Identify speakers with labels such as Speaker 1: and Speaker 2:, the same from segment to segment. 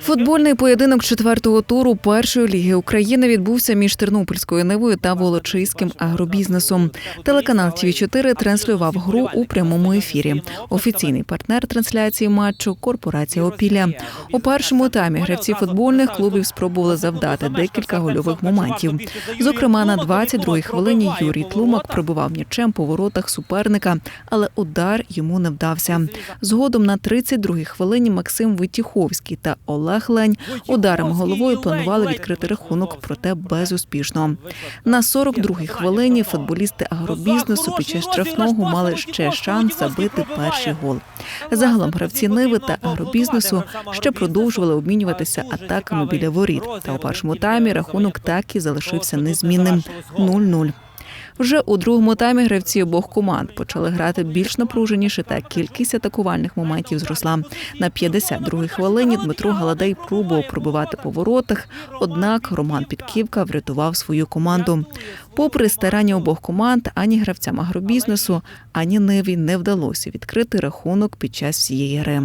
Speaker 1: Футбольний поєдинок четвертого туру першої ліги України відбувся між Тернопільською Нивою та Волочиським агробізнесом. Телеканал ТВ 4 транслював гру у прямому ефірі. Офіційний партнер трансляції матчу корпорація Опілля. У першому таймі гравці футбольних клубів спробували завдати декілька гольових моментів. Зокрема, на 22-й хвилині Юрій Тлумак пробивав м'ячем по воротах суперника, але удар йому не вдався. Згодом на 32-й хвилині Максим Витіховський та Олег Лень ударами головою планували відкрити рахунок, проте безуспішно. На 42-й хвилині футболісти агробізнесу під час штрафного мали ще шанс забити перший гол. Загалом гравці Ниви та агробізнесу ще продовжували обмінюватися атаками біля воріт. Та у першому таймі рахунок так і залишився незмінним 0-0. Вже у другому таймі гравці обох команд почали грати більш напруженіше, та кількість атакувальних моментів зросла. На 52-й хвилині Дмитро Галадей пробував пробивати по воротах, однак Роман Підківка врятував свою команду. Попри старання обох команд, ані гравцям агробізнесу, ані Ниві не вдалося відкрити рахунок під час всієї гри.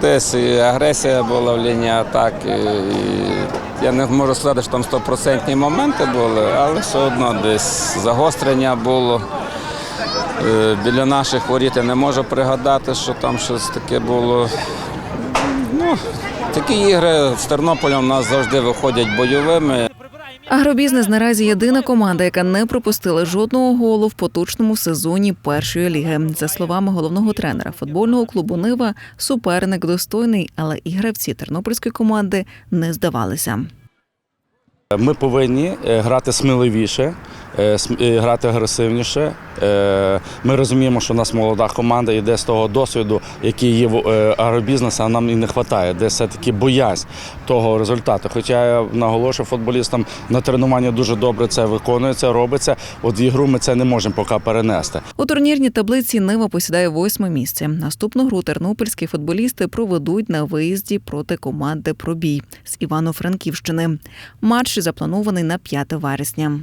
Speaker 2: Десь і агресія була в лінії атаки. І я не можу сказати, що там стопроцентні моменти були, але все одно десь загострення було. Е, Біля наших воріт я не можу пригадати, що там щось таке було. Ну, такі ігри з Тернополем у нас завжди виходять бойовими.
Speaker 1: Агробізнес наразі єдина команда, яка не пропустила жодного голу в поточному сезоні першої ліги. За словами головного тренера футбольного клубу Нива, суперник достойний, але і гравці тернопільської команди не здавалися.
Speaker 3: Ми повинні е, грати сміливіше, см- грати агресивніше. Е, Ми розуміємо, що у нас молода команда йде з того досвіду, який є в е, агробізнесу, а нам і не вистачає, де все-таки боязнь того результату. Хоча я наголошую футболістам на тренуванні дуже добре це виконується, робиться. От в ігру ми це не можемо поки перенести.
Speaker 1: У турнірній таблиці Нива посідає восьме місце. Наступну гру тернопільські футболісти проведуть на виїзді проти команди Пробій з Івано-Франківщини. Матч запланований на 5 вересня.